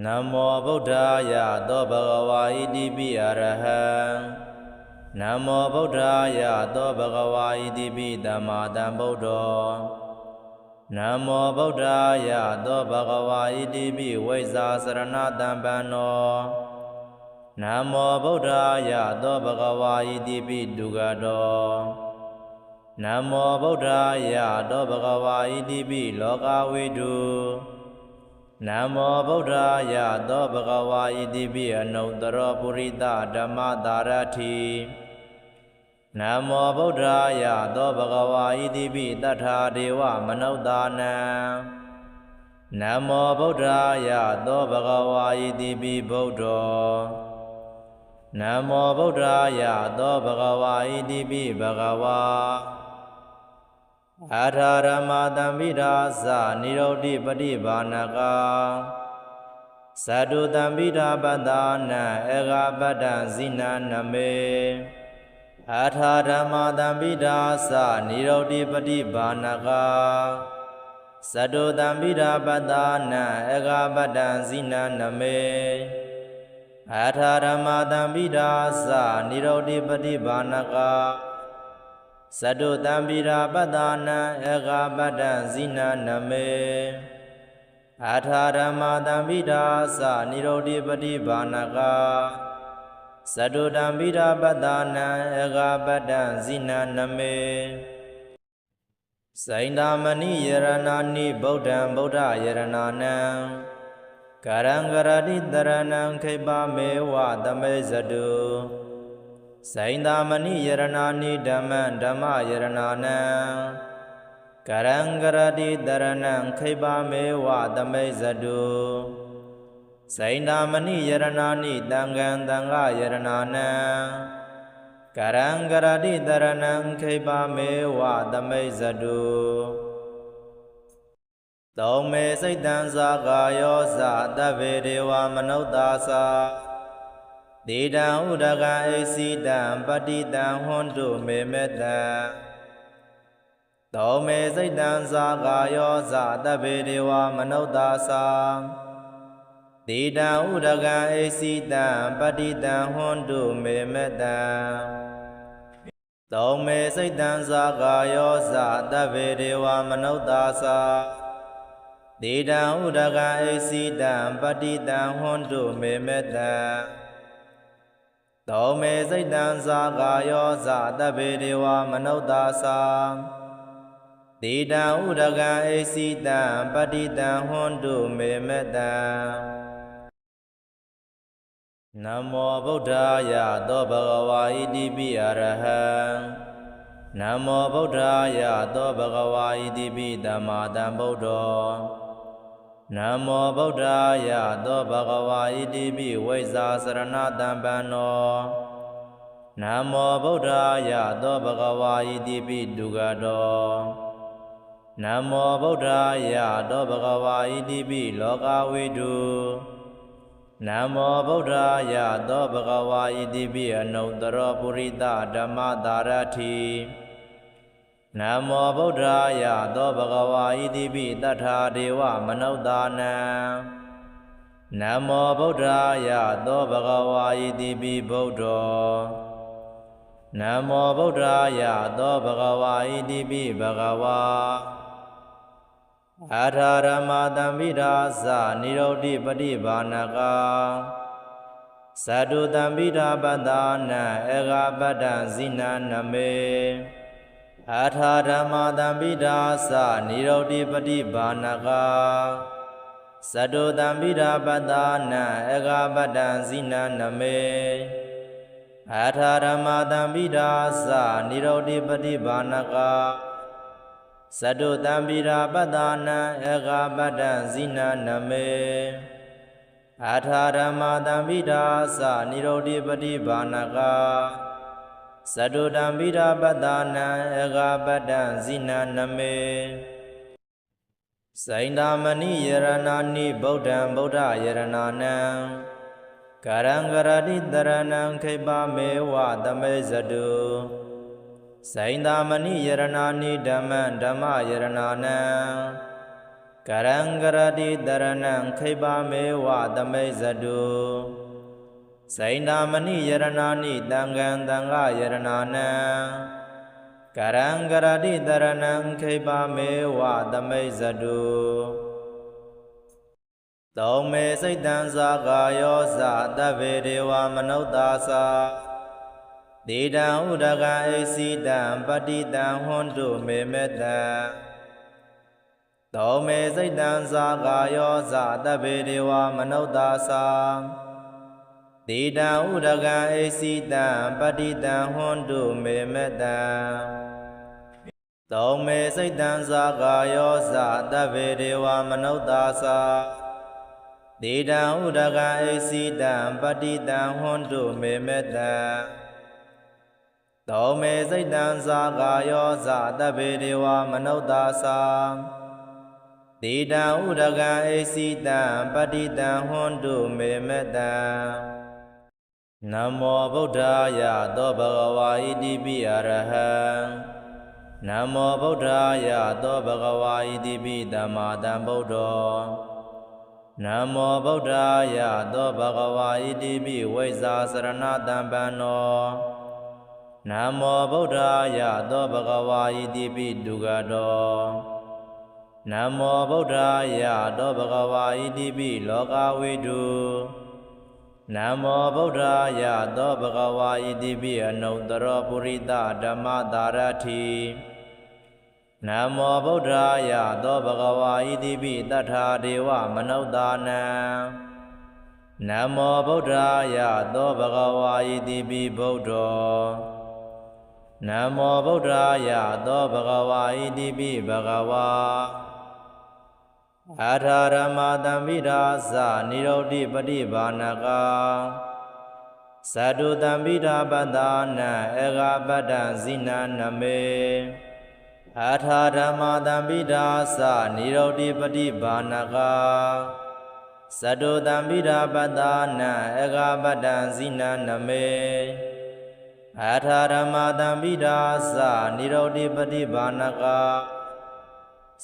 နမောဗုဒ္ဓာယသောဘဂဝါဣတိပိအရဟံနမောဗုဒ္ဓာယသောဘဂဝါဣတိပိသမ္မာသမ္ဗုဒ္ဓောနမောဗုဒ္ဓာယသောဘဂဝါဣတိပိဝိဇ္ဇာစရဏတံပန္နောနမောဗုဒ္ဓာယသောဘဂဝါဣတိပိဒုက္ခတောနမောဗုဒ္ဓာယသောဘဂဝါဣတိပိလောကဝိတု နမောဗုဒ္ဓာယသောဘဂဝါဣတိပိအနုတ္တရောပုရိသဓမ္မတာရတိနမောဗုဒ္ဓာယသောဘဂဝါဣတိပိတထာဒေဝမနုဿာနံနမောဗုဒ္ဓာယသောဘဂဝါဣတိပိဗုဒ္ဓောနမောဗုဒ္ဓာယသောဘဂဝါဣတိပိဘဂဝါ အာထာရမတံမိဓာသနိရောဓိပฏิဘာနကသတုတံမိဓာပတ္တာနံဧကပတ္တံဇိနနမေအာထာရမတံမိဓာသနိရောဓိပฏิဘာနကသတုတံမိဓာပတ္တာနံဧကပတ္တံဇိနနမေအာထာရမတံမိဓာသနိရောဓိပฏิဘာနက သတုတံပိရာပတ္တာနံဧကပတ္တံဇိနနမေအာထာရမတံပိဓာသနိရောဓိပฏิဘာနကသတုတံပိရာပတ္တာနံဧကပတ္တံဇိနနမေစိန္ဒာမဏိယရဏာနိဗုဒ္ဓံဗုဒ္ဓယရဏာနံကာရံကရတိတရဏံခိပမေဝသမေဇတု စိန္ဒာမဏိယရဏာနိဓမ္မံဓမ္မယရဏာနံကရံကရတိတရဏံခိပမေဝသမိဇတုစိန္ဒာမဏိယရဏာနိတံဃံတံဃယရဏာနံကရံကရတိတရဏံခိပမေဝသမိဇတုသောမေစိတ်တံသာကာယောဇတဗ္ဗေဒေဝမနုဿာသာ ဒေတံဥဒကံအိစီတံပတိတံဟွန်တုမေမတံသောမေစိတ်တံသာကာယောဇတဗ္ဗေဒေဝမနုဿာသာဒေတံဥဒကံအိစီတံပတိတံဟွန်တုမေမတံသောမေစိတ်တံသာကာယောဇတဗ္ဗေဒေဝမနုဿာသာဒေတံဥဒကံအိစီတံပတိတံဟွန်တုမေမတံ သောမေစိတ်တံသာကာယောဇတဗ္ဗေဒေဝမနုဿာသာတိတံဥဒကံအိစီတံပတိတံဟွန်တုမေမတံနမောဗုဒ္ဓာယသောဘဂဝါဣတိပိအရဟံနမောဗုဒ္ဓာယသောဘဂဝါဣတိပိသမ္မာသမ္ဗုဒ္ဓော နမောဗုဒ္ဓာယသောဘဂဝါဣတိပိဝိဇ္ဇာစရဏတံပန္နောနမောဗုဒ္ဓာယသောဘဂဝါဣတိပိဒုက္ခတောနမောဗုဒ္ဓာယသောဘဂဝါဣတိပိလောကဝိတုနမောဗုဒ္ဓာယသောဘဂဝါဣတိပိအနုတ္တရောပုရိသဓမ္မတာရတိ နမောဗုဒ္ဓာယသောဘဂဝါဣတိပိတထာဒေဝမနုဿာနံနမောဗုဒ္ဓာယသောဘဂဝါဣတိပိဗုဒ္ဓောနမောဗုဒ္ဓာယသောဘဂဝါဣတိပိဘဂဝါအာထာရမတံမိဓာသနိရောဓိပฏิဘာနကသတုတံမိဓာပတ္တာနံဧကပတ္တံဇိနနမေ အာထာဓမ္မာတံပိဓာသနိရောဓိပฏิဘာနကသတုတံပိဓာပတ္တာနံဧကပတ္တံဇိနနမေအာထာဓမ္မာတံပိဓာသနိရောဓိပฏิဘာနကသတုတံပိဓာပတ္တာနံဧကပတ္တံဇိနနမေအာထာဓမ္မာတံပိဓာသနိရောဓိပฏิဘာနက သတုတံပိဓာပတ္တာနံဧကပတ္တံဇိနနမေစိန္ဒာမဏိယရဏာနိဗုဒ္ဓံဗုဒ္ဓယရဏာနံကာရံကရတိတရဏံခိပမေဝသမေဇတုစိန္ဒာမဏိယရဏာနိဓမ္မံဓမ္မယရဏာနံကရံကရတိတရဏံခိဗ္ဗမေဝသမိဇတု စိန္ဒာမဏိယရဏာနိတံဃံတံဃယရဏာနံကရံကရတိတရဏံခိဗ္ဗမေဝသမိဇတုသောမေစိတ်တံသာကာယောဇတဗ္ဗေဒေဝမနုဿာသာဒေတံဥဒကံအိစီတံပတိတံဟွန်တုမေမေတံသောမေစိတ်တံသာကာယောဇတဗ္ဗေဒေဝမနုဿာသာ ဒေတံဥဒကံအိစီတံပတိတံဟွန်တုမေမေတံသောမေစိတ်တံသာကာယောဇတဗ္ဗေဒေဝမနုဿာသာဒေတံဥဒကံအိစီတံပတိတံဟွန်တုမေမေတံသောမေစိတ်တံသာကာယောဇတဗ္ဗေဒေဝမနုဿာသာဒေတံဥဒကံအိစီတံပတိတံဟွန်တုမေမေတံ နမောဗုဒ္ဓာယသောဘဂဝါဣတိပိအရဟံနမောဗုဒ္ဓာယသောဘဂဝါဣတိပိသမ္မာသမ္ဗုဒ္ဓောနမောဗုဒ္ဓာယသောဘဂဝါဣတိပိဝိဇာစရဏတံပန္နောနမောဗုဒ္ဓာယသောဘဂဝါဣတိပိဒုက္ခတောနမောဗုဒ္ဓာယသောဘဂဝါဣတိပိလောကဝိတု နမောဗုဒ္ဓာယသောဘဂဝါဣတိပိအနုတ္တရောပုရိသဓမ္မတာရတိနမောဗုဒ္ဓာယသောဘဂဝါဣတိပိတထာဒေဝမနုဿာနံနမောဗုဒ္ဓာယသောဘဂဝါဣတိပိဗုဒ္ဓောနမောဗုဒ္ဓာယသောဘဂဝါဣတိပိဘဂဝါ အာထာရမတံမိရာဇနိရောဓိပฏิဘာနကသတုတံမိရာပတ္တာနံဧကပတ္တံဇိနနမေအာထာဓမ္မာတံပိဒါသနိရောဓိပฏิဘာနကသတုတံပိဒါပတ္တာနံဧကပတ္တံဇိနနမေအာထာဓမ္မာတံပိဒါသနိရောဓိပฏิဘာနက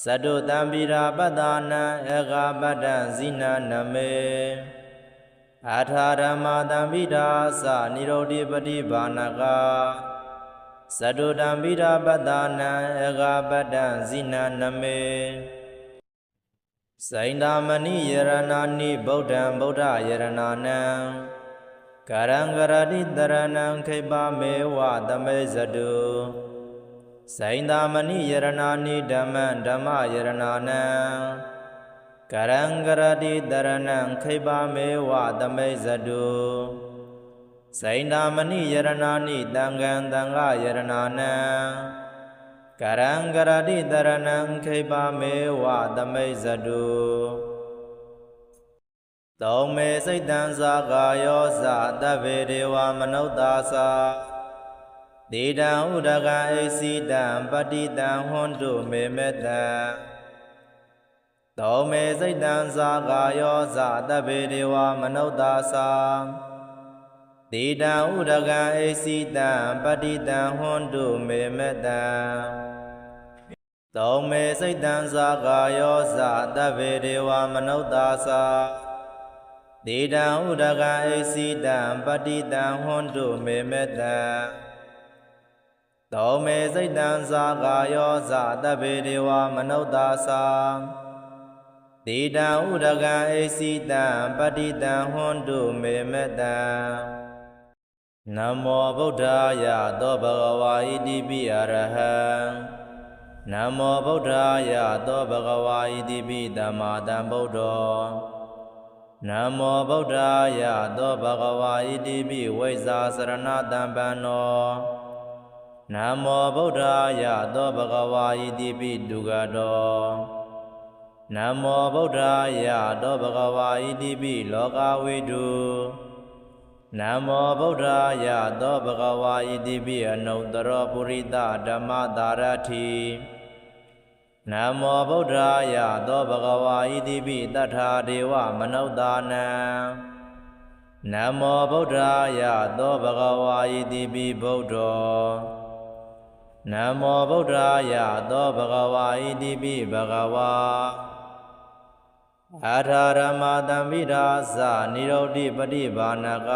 သတုတံပိဒါပတ္တာနံဧကပတ္တံဇိနနမေအာထာဓမ္မာတံပိဒါသနိရောဓိပฏิဘာနကသတုတံပိရာပတ္တာနံဧကပတ္တံဇိနနမေစိန္ဒာမဏိယရဏာနိဗုဒ္ဓံဗုဒ္ဓယရဏာနံကာရံကရတိတရဏံခိပမေဝသမေဇတု စိန္ဒာမဏိယရဏာနိဓမ္မံဓမ္မယရဏာနံကာရံကရတိတရဏံခိပမေဝသမေဇတုစိန္ဒာမဏိယရဏာနိတံဃံတံဃယရဏာနံကရံကရတိတရဏံခိပမေဝသမိဇတုသောမေစိတ်တံသာကာယောဇတဗ္ဗေဒေဝမနုဿာသာ ဒေတံဥဒကံအိစီတံပတိတံဟွန်တုမေမေတံသောမေစိတ်တံသာကာယောဇတဗ္ဗေဒေဝမနုဿာသာဒေတံဥဒကံအိစီတံပတိတံဟွန်တုမေမတံသောမေစိတ်တံသာကာယောဇတဗ္ဗေဒေဝမနုဿာသာဒေတံဥဒကံအိစီတံပတိတံဟွန်တုမေမတံ သောမေစိတ်တံသာကာယောဇတဗ္ဗေဒေဝမနုဿာသာဒေတံဥဒကံအိစီတံပတိတံဟွန်တုမေမတံနမောဗုဒ္ဓာယသောဘဂဝါဣတိပိအရဟံနမောဗုဒ္ဓာယသောဘဂဝါဣတိပိသမ္မာသမ္ဗုဒ္ဓောနမောဗုဒ္ဓာယသောဘဂဝါဣတိပိဝိဇာစရဏတံပန္နော နမောဗုဒ္ဓာယသောဘဂဝါဣတိပိဒုက္ခတောနမောဗုဒ္ဓာယသောဘဂဝါဣတိပိလောကဝိတုနမောဗုဒ္ဓာယသောဘဂဝါဣတိပိအနုတ္တရောပုရိသဓမ္မတာရတိနမောဗုဒ္ဓာယသောဘဂဝါဣတိပိတထာဒေဝမနုဿာနံနမောဗုဒ္ဓာယသောဘဂဝါဣတိပိဗုဒ္ဓော နမောဗုဒ္ဓာယသောဘဂဝါဣတိပိဘဂဝါအာထာရမတံပိရာသနိရောဓိပฏิဘာနက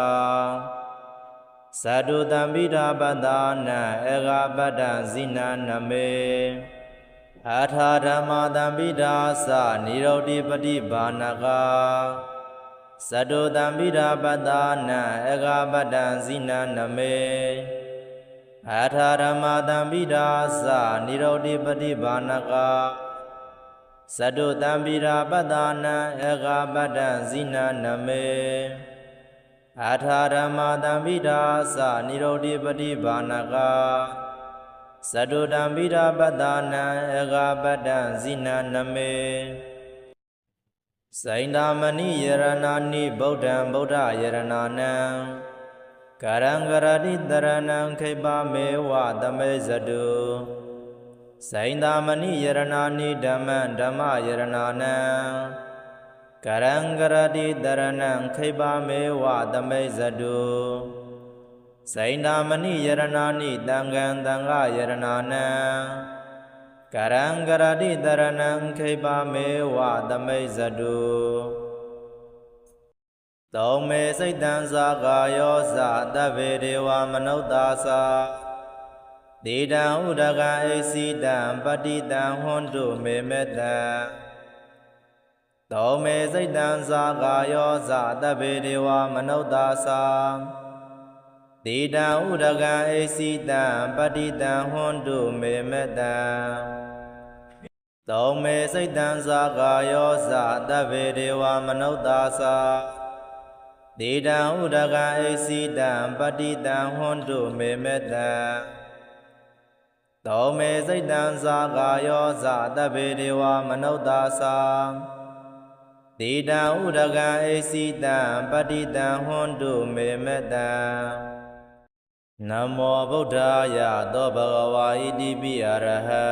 သတုတံပိရာပတ္တာနံဧကပတ္တံဇိနနမေအာထာရမတံပိရာသနိရောဓိပฏิဘာနကသတုတံပိရာပတ္တာနံဧကပတ္တံဇိနနမေ အာထာရမတံပိရာသနိရောဓိပฏิဘာနကသတုတံပိရာပတ္တာနံဧကပတ္တံဇိနနမေအာထာရမတံပိရာသနိရောဓိပฏิဘာနကသတုတံပိရာပတ္တာနံဧကပတ္တံဇိနနမေစိန္ဒာမဏိယရဏာနိဗုဒ္ဓံဗုဒ္ဓယရဏာနံ ကာရံကရတိတရဏံခိပမေဝသမေဇတုစိန္ဒာမဏိယရဏာနိဓမ္မံဓမ္မယရဏာနံကာရံကရတိတရဏံခိပမေဝသမေဇတုစိန္ဒာမဏိယရဏာနိတံဃံတံဃယရဏာနံကာရံကရတိတရဏံခိပမေဝသမေဇတု သောမေစိတ်တံသာကာယောဇာတဗ္ဗေဒေဝမနုဿာသာဒေတံဥဒကံအိစီတံပတိတံဟွန်တုမေမေတံသောမေစိတ်တံသာကာယောဇာတဗ္ဗေဒေဝမနုဿာသာဒေတံဥဒကံအိစီတံပတိတံဟွန်တုမေမေတံသောမေစိတ်တံသာကာယောဇာတဗ္ဗေဒေဝမနုဿာသာ ဒေတံဥဒကံအိစီတံပတိတံဟွန်တုမေမေတံသောမေစိတ်တံသာကာယောဇာတဗေဒေဝမနုဿာသာဒေတံဥဒကံအိစီတံပတိတံဟွန်တုမေမေတံနမောဗုဒ္ဓာယသောဘဂဝါဣတိပိအရဟံ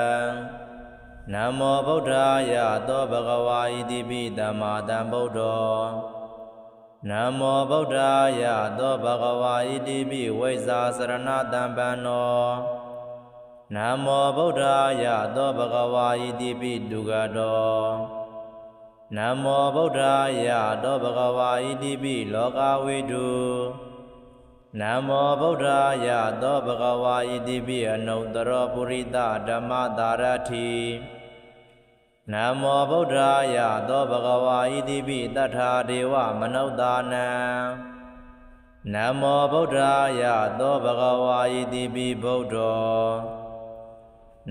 နမောဗုဒ္ဓာယသောဘဂဝါဣတိပိသမ္မာသမ္ဗုဒ္ဓော နမောဗုဒ္ဓာယသောဘဂဝါဣတိပိဝိဇာစရဏတံပန္နောနမောဗုဒ္ဓာယသောဘဂဝါဣတိပိဒုက္ခတောနမောဗုဒ္ဓာယသောဘဂဝါဣတိပိလောကဝိတုနမောဗုဒ္ဓာယသောဘဂဝါဣတိပိအနုတ္တရောပုရိသဓမ္မတာရတိ နမောဗုဒ္ဓာယသောဘဂဝါဣတိပိတထာဒေဝမနုဿာနံနမောဗုဒ္ဓာယသောဘဂဝါဣတိပိဗုဒ္ဓော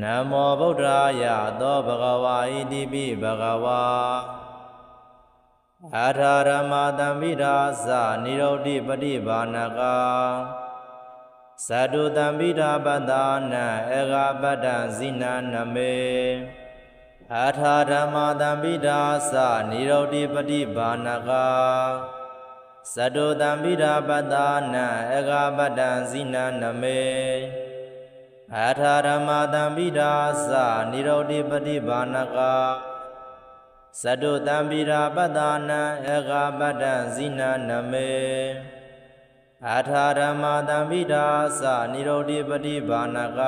နမောဗုဒ္ဓာယသောဘဂဝါဣတိပိဘဂဝါအာထာရမတံပိရာသနိရောဓိပฏิဘာနကသတုတံပိရာပတ္တာနံဧကပတ္တံဇိနနမေ အာထာဓမ္မာတံပိဒါသနိရောဓိပฏิဘာနကသတုတံပိဒါပတ္တာနံဧကပတ္တံဇိနနမေအာထာဓမ္မာတံပိဒါသနိရောဓိပฏิဘာနကသတုတံပိဒါပတ္တာနံဧကပတ္တံဇိနနမေအာထာဓမ္မာတံပိဒါသနိရောဓိပฏิဘာနက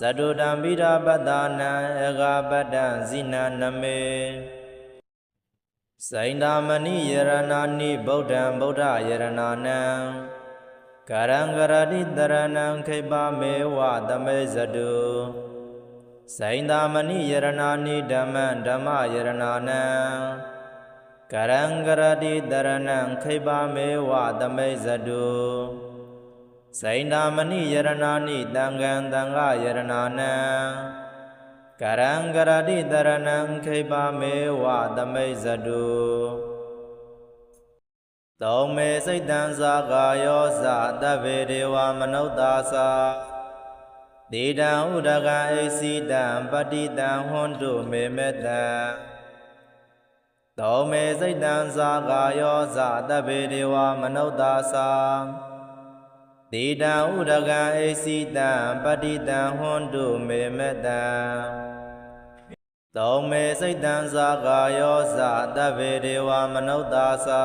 သတုတံပိရာပတ္တာနံဧကပတ္တံဇိနနမေစိန္ဒာမဏိယရဏာနိဗုဒ္ဓံဗုဒ္ဓယရဏာနံကာရံကရတိတရဏံခိပမေဝသမေဇတုစိန္ဒာမဏိယရဏာနိဓမ္မံဓမ္မယရဏာနံကာရံကရတိတရဏံခိပမေဝသမေဇတု စိန္ဒာမဏိယရဏာနိတံဃံတံဃယရဏာနံကရံကရတိတရဏံခိပမေဝသမိဇတုသောမေစိတ်တံသာကာယောဇာတဗ္ဗေဒေဝမနုဿာသာဒေတံဥဒကံအိစီတံပတိတံဟွန်တုမေမေတံသောမေစိတ်တံသာကာယောဇာတဗ္ဗေဒေဝမနုဿာသာ ဒေတံဥဒကံအိစီတံပတိတံဟွန်တုမေမတံသောမေစိတ်တံသာကာယောဇာတဗ္ဗေဒေဝမနုဿာသာ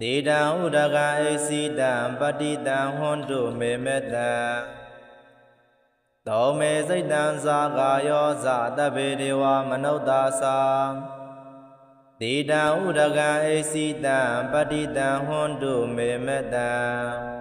ဒေတံဥဒကံအိစီတံပတိတံဟွန်တုမေမတံသောမေစိတ်တံသာကာယောဇာတဗ္ဗေဒေဝမနုဿာသာသေတံဥဒကံအိစီတံပတိတံဟွန်တုမေမတံ